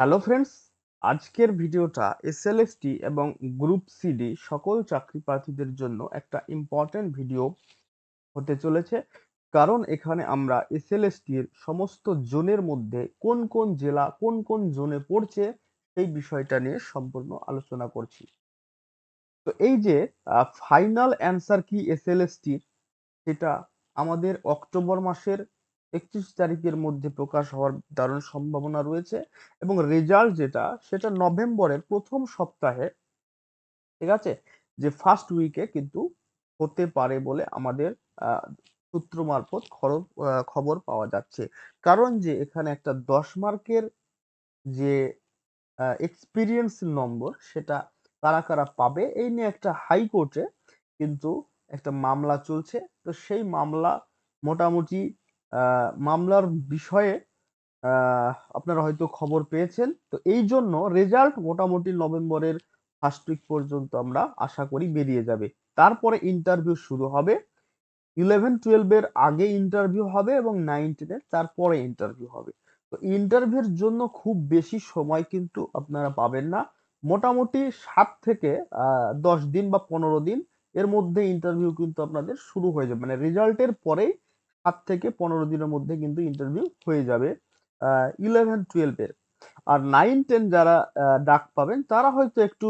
Hello friends, আজকের ভিডিওটা SLST এবং গ্রুপ সিডি সকল চাকরি প্রার্থীদের জন্য একটা ইম্পর্টেন্ট ভিডিও হতে চলেছে। কারণ এখানে আমরা এসএলএসটি এর সমস্ত জোনের মধ্যে কোন কোন জেলা, কোন কোন জোনে পড়ছে সেই বিষয়টা নিয়ে সম্পূর্ণ আলোচনা করছি। তো এই যে ফাইনাল অ্যান্সার কি এসএলএসটির সেটা আমাদের অক্টোবর মাসের একত্রিশ তারিখের মধ্যে প্রকাশ হওয়ার দারুণ সম্ভাবনা রয়েছে এবং রেজাল্ট যেটা, সেটা নভেম্বরের প্রথম সপ্তাহে, ঠিক আছে? যে ফার্স্ট উইকে কিন্তু হতে পারে বলে আমাদের সূত্র মারফত খবর পাওয়া যাচ্ছে। কারণ যে এখানে একটা দশ মার্কের যে এক্সপিরিয়েন্স নম্বর, সেটা কারা কারা পাবে, এই নিয়ে একটা হাইকোর্টে কিন্তু একটা মামলা চলছে। তো সেই মামলা মোটামুটি মামলার বিষয়ে আপনারা হয়তো খবর পেয়েছেন। তো এই জন্য রেজাল্ট মোটামুটি নভেম্বরের ফার্স্ট উইক পর্যন্ত আমরা আশা করি বেরিয়ে যাবে। তারপরে ইন্টারভিউ শুরু হবে। ইলেভেন টুয়েলভের আগে ইন্টারভিউ হবে এবং নাইন টেনের তারপরে ইন্টারভিউ হবে। তো ইন্টারভিউর জন্য খুব বেশি সময় কিন্তু আপনারা পাবেন না। মোটামুটি সাত থেকে দশ দিন বা পনেরো দিন এর মধ্যে ইন্টারভিউ কিন্তু আপনাদের শুরু হয়ে যাবে। মানে রেজাল্টের পরেই সাত থেকে পনেরো দিনের মধ্যে কিন্তু ইন্টারভিউ হয়ে যাবে ইলেভেন টুয়েলভের আর নাইন টেন যারা ডাক পাবেন, তারা হয়তো একটু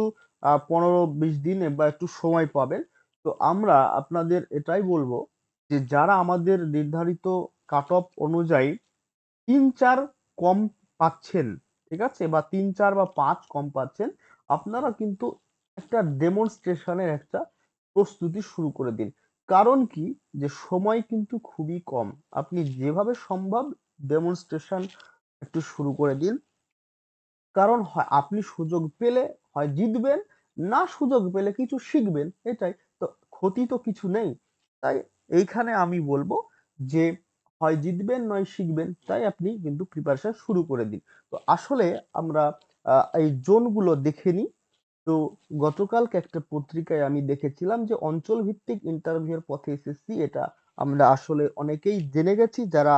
পনেরো, বিশ দিন বা একটু সময় পাবেন। তো আমরা আপনাদের এটাই বলব যে, যারা আমাদের নির্ধারিত কাট অফ অনুযায়ী তিন, চার কম পাচ্ছেন, ঠিক আছে? বা তিন, চার বা পাঁচ কম পাচ্ছেন, আপনারা কিন্তু একটা ডেমনস্ট্রেশনের একটা প্রস্তুতি শুরু করে দিন। কারণ কি? যে সময় কিন্তু খুবই কম। আপনি যেভাবে সম্ভব ডেমনস্ট্রেশন একটু শুরু করে দিন। কারণ হয়, আপনি সুযোগ পেলে হয় জিতবেন, না সুযোগ পেলে কিছু শিখবেন, এটাই। তো ক্ষতি তো কিছু নেই। তাই এইখানে আমি বলব যে, হয় জিতবেন, নয় শিখবেন, তাই আপনি কিন্তু প্রিপারেশন শুরু করে দিন। তো আসলে আমরা এই জোনগুলো দেখে নিই। তো গতকালকে একটা পত্রিকায় আমি দেখেছিলাম যে অঞ্চল ভিত্তিক ইন্টারভিউ এর পথে এসএসসি এটা আমরা আসলে অনেকেই জেনে গেছি যারা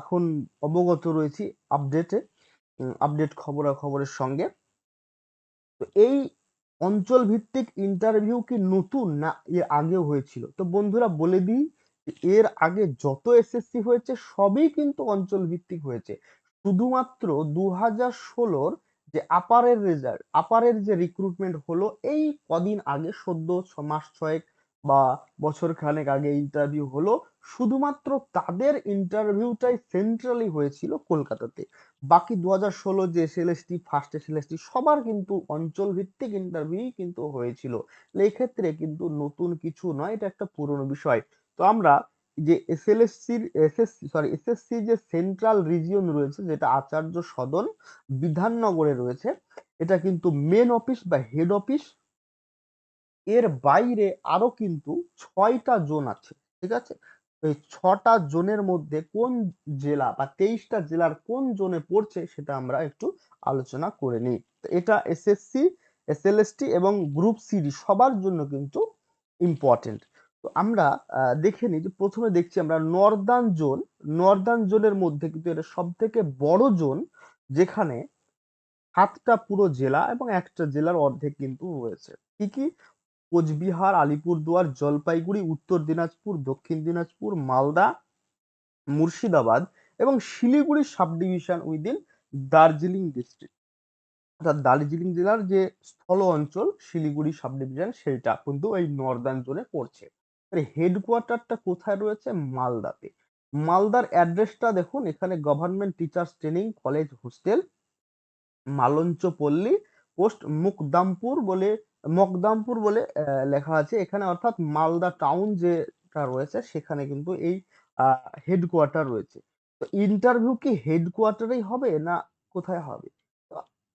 এখন অবগত রয়েছি আপডেটে আপডেট খবরাখবরের সঙ্গে। তো এই অঞ্চল ভিত্তিক ইন্টারভিউ কি নতুন না এর আগেও হয়েছিল? তো বন্ধুরা বলে দিই এর আগে যত এসএসসি হয়েছে সবই কিন্তু অঞ্চল ভিত্তিক হয়েছে। শুধুমাত্র দু হাজার ষোলোর যে আপারের রেজাল্ট আপারের যে রিক্রুটমেন্ট হলো, এই কদিন আগে সদ্য মাস ছয়েক বা বছর খানেক আগে ইন্টারভিউ হলো, শুধুমাত্র তাদের ইন্টারভিউটাই সেন্ট্রালি হয়েছিল কলকাতাতে। বাকি দু হাজার ষোলো যে এসএলএসটি ফার্স্ট এসএলএসটি সবার কিন্তু অঞ্চল ভিত্তিক ইন্টারভিউ কিন্তু হয়েছিল। এই ক্ষেত্রে কিন্তু নতুন কিছু নয়, এটা একটা পুরনো বিষয়। তো আমরা যে এসএলএসসির এসএসসি সরি এসএসসি যে সেন্ট্রাল রিজিয়ন রয়েছে, যেটা আচার্য সদন বিধাননগরে রয়েছে, এটা কিন্তু মেন অফিস বা হেড অফিস এর বাইরে আরও কিন্তু ছয়টা জোন আছে, ঠিক আছে? এই ছটা জোনের মধ্যে কোন জেলা বা তেইশটা জেলার কোন জোনে পড়ছে সেটা আমরা একটু আলোচনা করে নিই। এটা এসএসসি এসএলএসটি এবং গ্রুপ সিডি সবার জন্য কিন্তু ইম্পর্টেন্ট তো আমরা দেখে নিই যে প্রথমে দেখছি আমরা নর্দার্ন জোন, নর্দার্ন জোনের মধ্যে কিন্তু এটা সব থেকে বড় জোন যেখানে সাতটা পুরো জেলা এবং একটা জেলার অর্ধেক কিন্তু রয়েছে। কি কি? কোচবিহার, আলিপুরদুয়ার, জলপাইগুড়ি, উত্তর দিনাজপুর, দক্ষিণ দিনাজপুর, মালদা, মুর্শিদাবাদ এবং Siliguri sub division within Darjeeling district. অর্থাৎ দার্জিলিং জেলার যে স্থল অঞ্চল, শিলিগুড়ি সাব ডিভিশন সেইটা কিন্তু এই নর্দার্ন জোনে পড়ছে। হেডকোয়ার্টারটা কোথায় রয়েছে? মালদাতে। মালদার অ্যাড্রেসটা দেখুন, এখানে government teachers training college hostel Malancha Palli post মুকদামপুর বলে, মকদামপুর বলে লেখা আছে। এখানে অর্থাৎ মালদা টাউন যেটা রয়েছে, সেখানে কিন্তু এই হেডকোয়ার্টার রয়েছে। তো ইন্টারভিউ কি হেডকোয়ার্টারেই হবে না কোথায় হবে?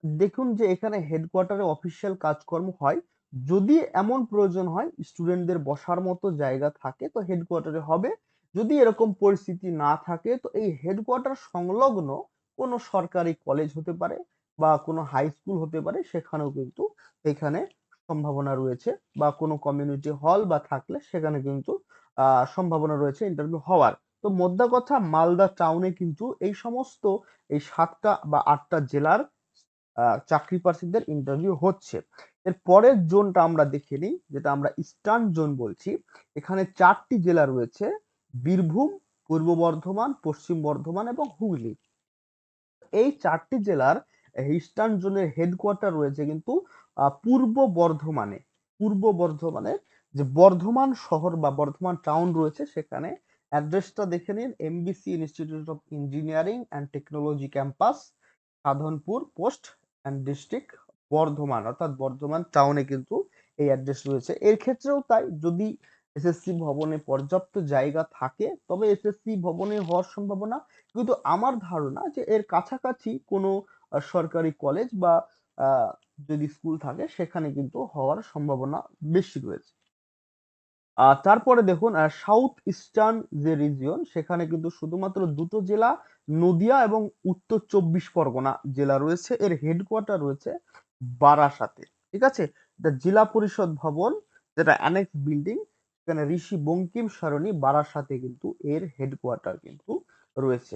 দেখুন যে এখানে হেডকোয়ার্টারে অফিসিয়াল কাজকর্ম হয়। যদি এমন প্রয়োজন হয় স্টুডেন্টদের বসার মতো জায়গা থাকে, তো হেডকোয়ার্টারে হবে। যদি এরকম পরিস্থিতি না থাকে, তো এই হেডকোয়ার্টার সংলগ্ন কোনো সরকারি কলেজ হতে পারে বা কোনো হাই স্কুল হতে পারে, সেখানেও কিন্তু এখানে সম্ভাবনা রয়েছে বা কোনো কমিউনিটি হল বা থাকলে সেখানে কিন্তু সম্ভাবনা রয়েছে ইন্টারভিউ হওয়ার। তো মোদ্দা কথা, মালদা টাউনে কিন্তু এই সমস্ত, এই সাতটা বা আটটা জেলার চাকরি প্রার্থীদের ইন্টারভিউ হচ্ছে। এর পরের জোনটা আমরা দেখে নিই, যেটা আমরা ইস্টার্ন জোন বলছি। এখানে চারটি জেলা রয়েছে, বীরভূম, পূর্ব বর্ধমান, পশ্চিম বর্ধমান এবং হুগলি। এই চারটি জেলার ইস্টার্ন জোনের হেডকোয়ার্টার রয়েছে কিন্তু পূর্ব বর্ধমানে। পূর্ব বর্ধমানে যে বর্ধমান শহর বা বর্ধমান টাউন রয়েছে, সেখানে অ্যাড্রেসটা দেখে নিন। MBC institute of engineering and technology campus Sadhanpur post and district Bardhaman, অর্থাৎ বর্ধমান টাউনে কিন্তু এই অ্যাড্রেস রয়েছে। এর ক্ষেত্রেও তাই যদি এসএসসি ভবনে পর্যাপ্ত জায়গা থাকে, তবে এসএসসি ভবনে হওয়ার সম্ভাবনা, কিন্তু আমার ধারণা যে এর কাছাকাছি কোনো সরকারি কলেজ বা যদি স্কুল থাকে, সেখানে কিন্তু হওয়ার সম্ভাবনা বেশি রয়েছে। তারপরে দেখুন সাউথ ইস্টার্ন যে রিজিয়ন সেখানে কিন্তু শুধুমাত্র দুটো জেলা, নদিয়া এবং উত্তর চব্বিশ পরগনা জেলা রয়েছে। এর হেডকোয়ার্টার রয়েছে বারাসাতে, ঠিক আছে? এটা জেলা পরিষদ ভবন, যেটা অ্যানেক্স বিল্ডিং সেখানে ঋষি বঙ্কিম সরণি বারাসাতে কিন্তু এর হেডকোয়ার্টার কিন্তু রয়েছে।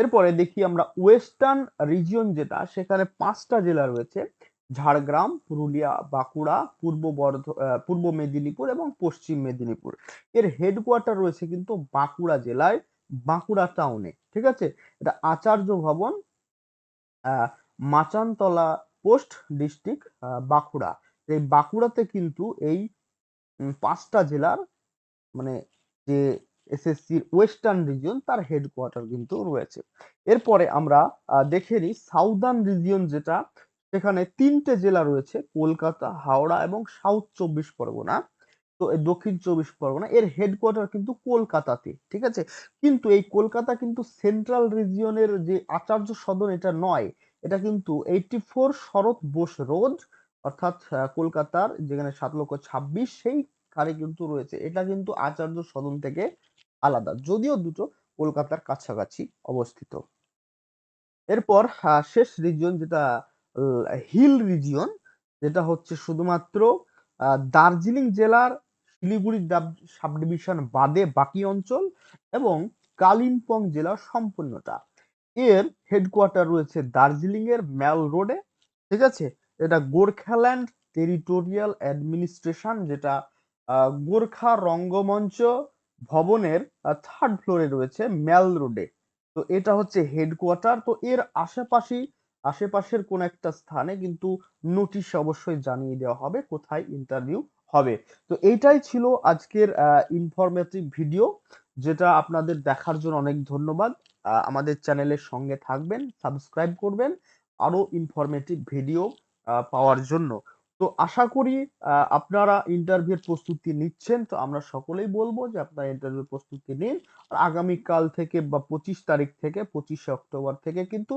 এরপরে দেখি আমরা ওয়েস্টার্ন রিজিয়ন যেটা, সেখানে পাঁচটা জেলা রয়েছে। ঝাড়গ্রাম, পুরুলিয়া, বাঁকুড়া, পূর্ব বর্ধ পূর্ব মেদিনীপুর এবং পশ্চিম মেদিনীপুর। এর হেডকোয়ার্টার রয়েছে কিন্তু বাঁকুড়া জেলায়, বাঁকুড়া টাউনে ঠিক আছে? এটা আচার্য ভবন মাচানতলা পোস্ট ডিস্ট্রিক্ট বাঁকুড়া। এই বাঁকুড়াতে কিন্তু এই পাঁচটা জেলার মানে যে এসএসসির ওয়েস্টার্ন রিজিয়ন তার হেডকোয়ার্টার কিন্তু রয়েছে। এরপরে আমরা দেখে নিই সাউদার্ন রিজিয়ন যেটা, সেখানে তিনটে জেলা রয়েছে, কলকাতা, হাওড়া এবং সাউথ চব্বিশ পরগনা। তো দক্ষিণ চব্বিশ পরগনা, এর হেডকোয়ার্টার কিন্তু কলকাতাতে, ঠিক আছে? কিন্তু এই কলকাতা কিন্তু সেন্ট্রাল রিজিয়নের যে আচার্য সদন এটা নয় এটা কিন্তু eighty four Sarat Bose road অর্থাৎ কলকাতার যেখানে সাত লক্ষ ছাব্বিশ, সেই খানে কিন্তু রয়েছে। এটা কিন্তু আচার্য সদন থেকে আলাদা, যদিও দুটো কলকাতার কাছাকাছি অবস্থিত। এরপর শেষ রিজিয়ন যেটা হিল রিজিয়ন যেটা হচ্ছে শুধুমাত্র দার্জিলিং জেলার শিলিগুড়ি সাব ডিভিশন বাদে বাকি অঞ্চল এবং কালিম্পং জেলার সম্পূর্ণটা। এর হেডকোয়ার্টার রয়েছে দার্জিলিং এর ম্যাল রোডে, ঠিক আছে? এটা গোর্খাল্যান্ড টেরিটোরিয়াল অ্যাডমিনিস্ট্রেশন, যেটা গোর্খা রঙ্গমঞ্চ ভবনের থার্ড ফ্লোরে রয়েছে ম্যাল রোডে। তো এটা হচ্ছে হেডকোয়ার্টার তো এর আশেপাশে আশেপাশের কোন একটা স্থানে কিন্তু নোটিশ অবশ্যই জানিয়ে দেওয়া হবে, কোথায় ইন্টারভিউ হবে। তো এইটাই ছিল আজকের ইনফরমেটিভ ভিডিও যেটা আপনাদের দেখার জন্য অনেক ধন্যবাদ। আমাদের চ্যানেলের সঙ্গে থাকবেন সাবস্ক্রাইব করবেন আরও ইনফরমেটিভ ভিডিও পাওয়ার জন্য। তো আশা করি আপনারা ইন্টারভিউর প্রস্তুতি নিচ্ছেন। তো আমরা সকলেই বলব যে আপনারা ইন্টারভিউ প্রস্তুতি নিন। আর আগামীকাল থেকে বা পঁচিশ তারিখ থেকে, পঁচিশে অক্টোবর থেকে কিন্তু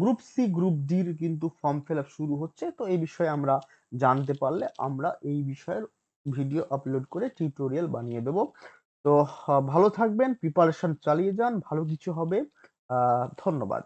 গ্রুপ সি গ্রুপ ডির কিন্তু ফর্ম ফিল শুরু হচ্ছে। তো এই বিষয়ে আমরা জানতে পারলে আমরা এই বিষয়ের ভিডিও আপলোড করে টিউটোরিয়াল বানিয়ে দেব। তো ভালো থাকবেন প্রিপারেশন চালিয়ে যান ভালো কিছু হবে। ধন্যবাদ।